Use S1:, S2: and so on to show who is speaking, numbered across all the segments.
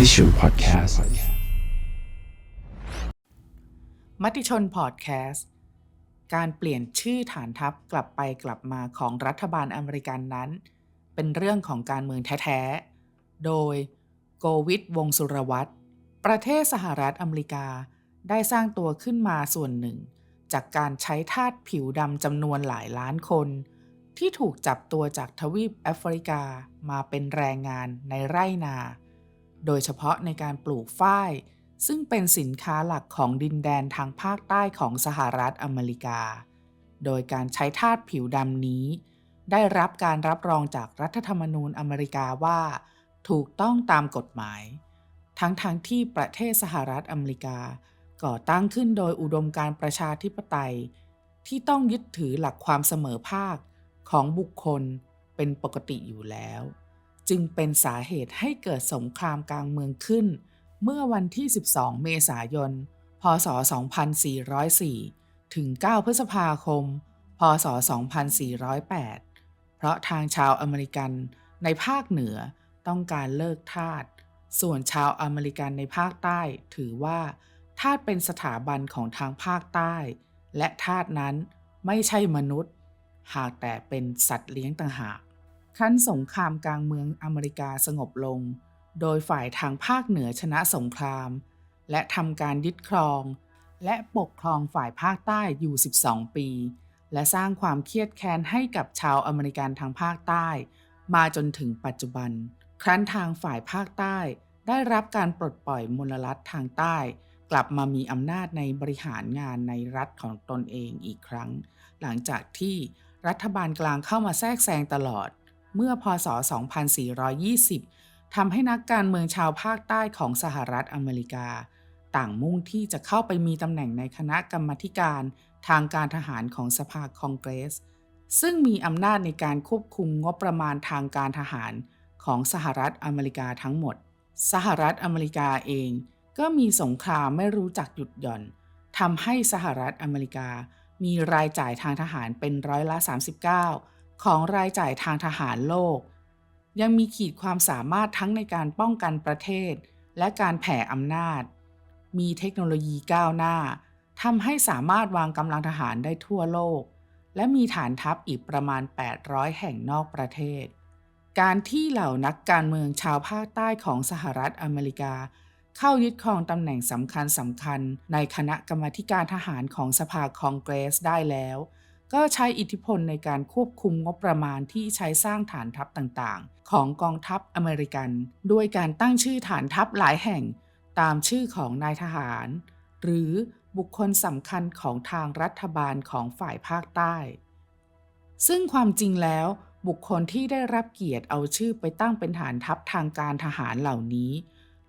S1: มติชนพอดแคสต์
S2: มติชนพอดแคสต์การเปลี่ยนชื่อฐานทัพกลับไปกลับมาของรัฐบาลอเมริกันนั้น เป็นเรื่องของการเมืองแท้ๆ โดยโกวิทวงสุรวัตรประเทศสหรัฐอเมริกาได้สร้างตัวขึ้นมาส่วนหนึ่ง จากการใช้ทาสผิวดำจำนวนหลายล้านคน ที่ถูกจับตัวจากทวีปแอฟริกามาเป็นแรงงานในไร่นา โดยเฉพาะในการปลูกฝ้าย ซึ่งเป็นสินค้าหลักของดินแดนทางภาคใต้ของสหรัฐอเมริกา โดยการใช้ทาสผิวดำนี้ ได้รับการรับรองจากรัฐธรรมนูญอเมริกาว่า ถูกต้องตามกฎหมาย ทั้งๆที่ประเทศสหรัฐอเมริกา ก่อตั้งขึ้นโดยอุดมการประชาธิปไตย ที่ต้องยึดถือหลักความเสมอภาคของบุคคลเป็นปกติอยู่แล้ว จึงเป็นสาเหตุให้เกิดสงครามกลางเมืองขึ้น เมื่อวันที่ 12 เมษายน พศ 2404 ถึง 9 พฤษภาคม พศ 2408 เพราะทางชาวอเมริกันในภาคเหนือต้องการเลิกทาส ส่วนชาวอเมริกันในภาคใต้ถือว่าทาสเป็นสถาบันของทางภาคใต้ และทาสนั้นไม่ใช่มนุษย์ หากแต่เป็นสัตว์เลี้ยงต่างหาก ขั้นสงครามกลางเมืองอเมริกาสงบลง โดยฝ่ายทางภาคเหนือชนะสงคราม และทำการยึดครอง และปกครองฝ่ายภาคใต้อยู่ 12 ปี และสร้างความเครียดแค้นให้กับชาวอเมริกันทางภาคใต้ มาจนถึงปัจจุบัน ครั้นทางฝ่ายภาคใต้ได้รับการปลดปล่อยมลรัฐทางใต้ กลับมามีอำนาจในบริหารงานในรัฐของตนเองอีกครั้ง หลังจากที่รัฐบาลกลางเข้ามาแทรกแซงตลอด เมื่อพศ 2420 ทำให้นักการเมืองชาวภาคใต้ของสหรัฐอเมริกา ต่างมุ่งที่จะเข้าไปมีตำแหน่งในคณะกรรมการทางการทหารของสภาคองเกรส ซึ่งมีอำนาจในการควบคุมงบประมาณทางการทหารของสหรัฐอเมริกาทั้งหมด สหรัฐอเมริกาเองก็มีสงครามไม่รู้จักหยุดหย่อนทำให้สหรัฐอเมริกามีรายจ่ายทางทหารเป็นร้อยละ 39 ของรายจ่ายทางทหารโลก ยังมีขีดความสามารถทั้งในการป้องกันประเทศ และการแผ่อำนาจ มีเทคโนโลยีก้าวหน้าทำให้สามารถวางกำลังทหารได้ทั่วโลก และมีฐานทัพอีกประมาณ 800 แห่งนอกประเทศ การที่เหล่านักการเมืองชาวภาคใต้ของสหรัฐอเมริกา เข้ายึดครองตำแหน่งสำคัญสำคัญในคณะกรรมธิการทหารของสภาคองเกรสได้แล้ว ก็ใช้อิทธิพลในการควบคุมงบประมาณที่ใช้สร้างฐานทัพต่างๆ ของกองทัพอเมริกัน ด้วยการตั้งชื่อฐานทัพหลายแห่งตามชื่อของนายทหาร หรือบุคคลสำคัญของทางรัฐบาลของฝ่ายภาคใต้ ซึ่งความจริงแล้ว บุคคลที่ได้รับเกียรติเอาชื่อไปตั้งเป็นฐานทัพทางการทหารเหล่านี้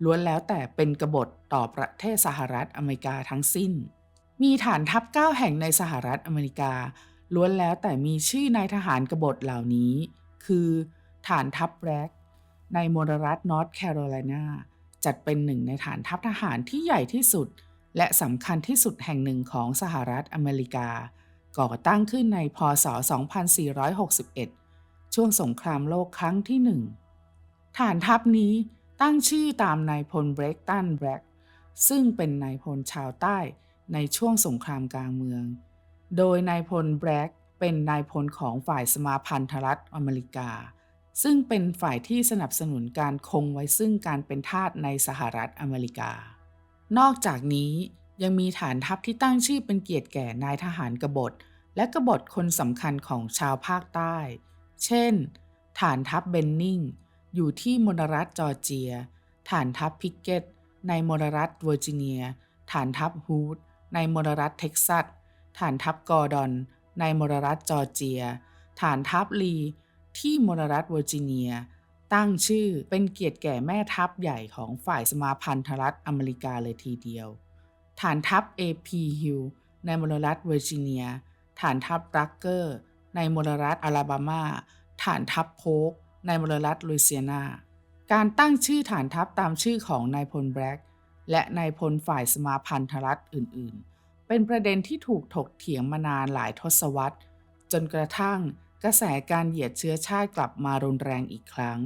S2: ล้วนแล้วแต่เป็นกบฏต่อประเทศสหรัฐอเมริกาทั้งสิ้น มีฐานทัพ 9 แห่งในสหรัฐอเมริกา ล้วนแล้วแต่มีชื่อนายทหารกบฏเหล่านี้ คือฐานทัพแบ็กในมลรัฐนอร์ทแคโรไลนาจัดเป็นหนึ่งในฐานทัพทหารที่ใหญ่ที่สุด และสำคัญที่สุดแห่งหนึ่งของสหรัฐอเมริกา ก่อตั้งขึ้นในพศ 2461 ช่วงสงครามโลกครั้งที่หนึ่งฐานทัพนี้ตั้งชื่อตามนายพลเบรกตันแบล็กซึ่งเป็นนายพลชาวใต้ในช่วงสงครามกลางเมือง โดยนายพลแบล็กเป็นนายพลของฝ่ายสมาพันธรัฐอเมริกา ซึ่งเป็นฝ่ายที่สนับสนุนการคงไว้ซึ่งการเป็นทาสในสหรัฐอเมริกา นอกจากนี้ยังมีฐานทัพที่ตั้งชื่อเป็นเกียรติแก่นายทหารกบฏ และกบฏคนสำคัญของชาวภาคใต้ เช่น ฐานทัพเบนนิงอยู่ที่มลรัฐจอร์เจีย ฐานทัพพิกเกตในมลรัฐเวอร์จิเนีย ฐานทัพฮูดในมลรัฐเท็กซัส ฐานทัพกอร์ดอน ในมลรัฐจอร์เจีย ฐานทัพลี ที่มลรัฐเวอร์จิเนีย ตั้งชื่อเป็นเกียรติแก่แม่ทัพใหญ่ของฝ่ายสมาพันธรัฐอเมริกาเลยทีเดียว ฐานทัพ AP Hill ในมลรัฐเวอร์จิเนีย ฐานทัพรักเกอร์ ในมลรัฐอลาบามา ฐานทัพโพกในมลรัฐลุยเซียนา การตั้งชื่อฐานทัพตามชื่อของนายพลแบล็กและนายพลฝ่ายสมาพันธรัฐอื่นๆ เป็นประเด็นที่ถูกถกเถียงมานานหลายทศวรรษ จนกระทั่งกระแสการเหยียดเชื้อชาติกลับมารุนแรงอีกครั้ง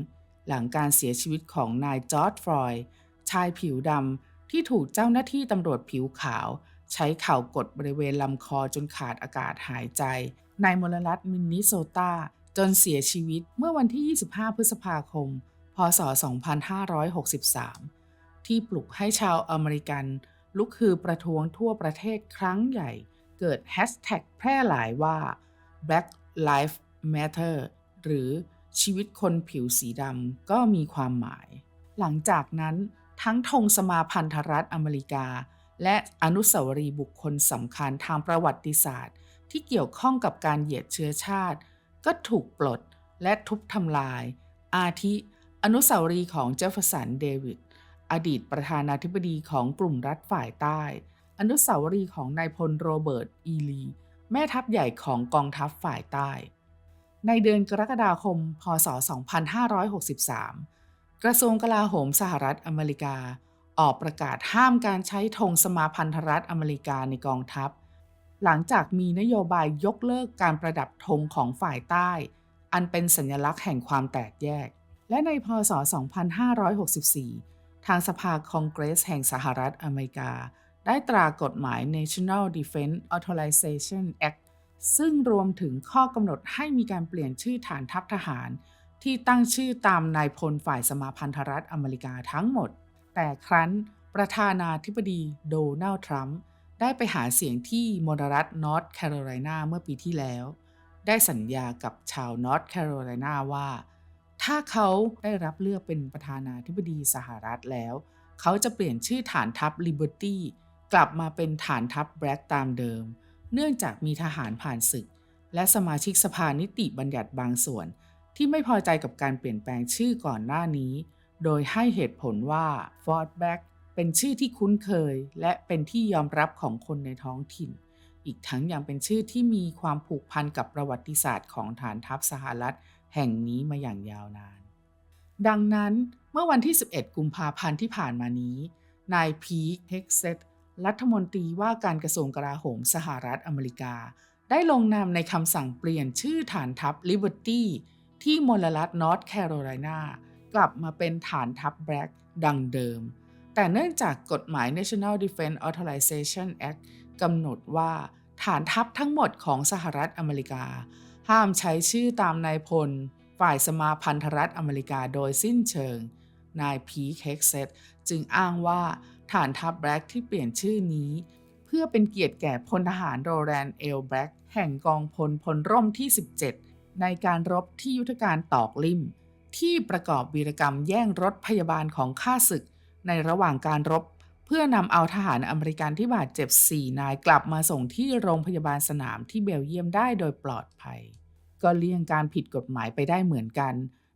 S2: หลังการเสียชีวิตของนายจอร์จฟรอยด์ชายผิวดำที่ถูกเจ้าหน้าที่ตำรวจผิวขาว ใช้เข่ากดบริเวณลำคอจนขาดอากาศหายใจ ในมลรัฐมินนิโซตา จนเสียชีวิตเมื่อวันที่ 25 พฤษภาคม พศ 2563 ที่ปลุกให้ชาวอเมริกัน ลุกฮือประท้วงทั่วประเทศครั้งใหญ่ เกิดแฮชแท็กแพร่หลายว่า Black Lives Matter หรือชีวิตคนผิวสีดำก็มีความหมาย หลังจากนั้นทั้งธงสมาพันธรัฐอเมริกา และอนุสาวรีย์บุคคลสำคัญทางประวัติศาสตร์ ที่เกี่ยวข้องกับการเหยียดเชื้อชาติ ก็ถูกปลดและทุบทำลาย อาทิ อนุสาวรีย์ของเจฟเฟอร์สันเดวิด อดีตประธานาธิบดีของกลุ่มรัฐฝ่ายใต้ อนุสาวรีย์ของนายพลโรเบิร์ต อีลี แม่ทัพใหญ่ของกองทัพฝ่ายใต้ ในเดือนกรกฎาคม พศ 2563 กระทรวงกลาโหมสหรัฐอเมริกา ออกประกาศห้ามการใช้ธงสมาพันธรัฐอเมริกาในกองทัพ หลังจากมีนโยบายยกเลิกการประดับธงของฝ่ายใต้ อันเป็นสัญลักษณ์แห่งความแตกแยก และในพศ 2564 ทางสภาคองเกรสแห่งสหรัฐอเมริกา ได้ตรากฎหมาย National Defense Authorization Act ซึ่งรวมถึงข้อกำหนดให้มีการเปลี่ยนชื่อฐานทัพทหาร ที่ตั้งชื่อตามนายพลฝ่ายสมาพันธรัฐอเมริกาทั้งหมด แต่ครั้นประธานาธิบดีโดนัลด์ทรัมป์ได้ไปหาเสียงที่มณรัฐนอร์ทแคโรไลนาเมื่อปีที่แล้ว ได้สัญญากับชาวนอร์ทแคโรไลนาว่า ถ้าเขาได้รับเลือกเป็นประธานาธิบดีสหรัฐแล้ว เขาจะเปลี่ยนชื่อฐานทัพ Liberty กลับมาเป็นฐานทัพ Black ตามเดิม เนื่องจากมีทหารผ่านศึก และสมาชิกสภานิติบัญญัติบางส่วน ที่ไม่พอใจกับการเปลี่ยนแปลงชื่อก่อนหน้านี้ โดยให้เหตุผลว่า Fort Bragg เป็นชื่อที่คุ้นเคย และเป็นที่ยอมรับของคนในท้องถิ่น อีกทั้งยังเป็นชื่อที่มีความผูกพันกับประวัติศาสตร์ของฐานทัพสหรัฐ แห่งนี้มาอย่างยาวนาน ดังนั้นเมื่อวันที่ 11 กุมภาพันธ์ที่ผ่านมานี้ นายพีคเฮกเซตรัฐมนตรีว่าการกระทรวงกลาโหมสหรัฐอเมริกา ได้ลงนามในคำสั่งเปลี่ยนชื่อฐานทัพ Liberty ที่มลรัฐนอร์ทแคโรไลนากลับมาเป็นฐานทัพแบล็กดังเดิม แต่เนื่องจากกฎหมาย National Defense Authorization Act กำหนดว่าฐานทัพทั้งหมดของสหรัฐอเมริกา ห้ามใช้ชื่อตามนายพล ฝ่ายสมาพันธรัฐอเมริกาโดยสิ้นเชิง นายพีคเฮกเซตจึงอ้างว่าฐานทัพแบล็กที่เปลี่ยนชื่อนี้ เพื่อเป็นเกียรติแก่พลทหารโรแลนด์เอลแบล็กแห่งกองพลพลร่มที่ 17 ในการรบที่ยุทธการตอกลิ่ม ที่ประกอบวีรกรรมแย่งรถพยาบาลของข้าศึก ในระหว่างการรบ เพื่อนำเอาทหารอเมริกันที่บาดเจ็บ 4 นายกลับมาส่งที่โรงพยาบาลสนามที่เบลเยียมได้โดยปลอดภัย ก็เลี่ยงการผิดกฎหมายไปได้เหมือนกัน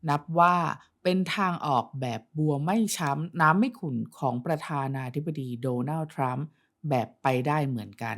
S2: นับว่าเป็นทางออกแบบบัวไม่ช้ำน้ำไม่ขุ่นของประธานาธิบดีโดนัลด์ทรัมป์แบบไปได้เหมือนกัน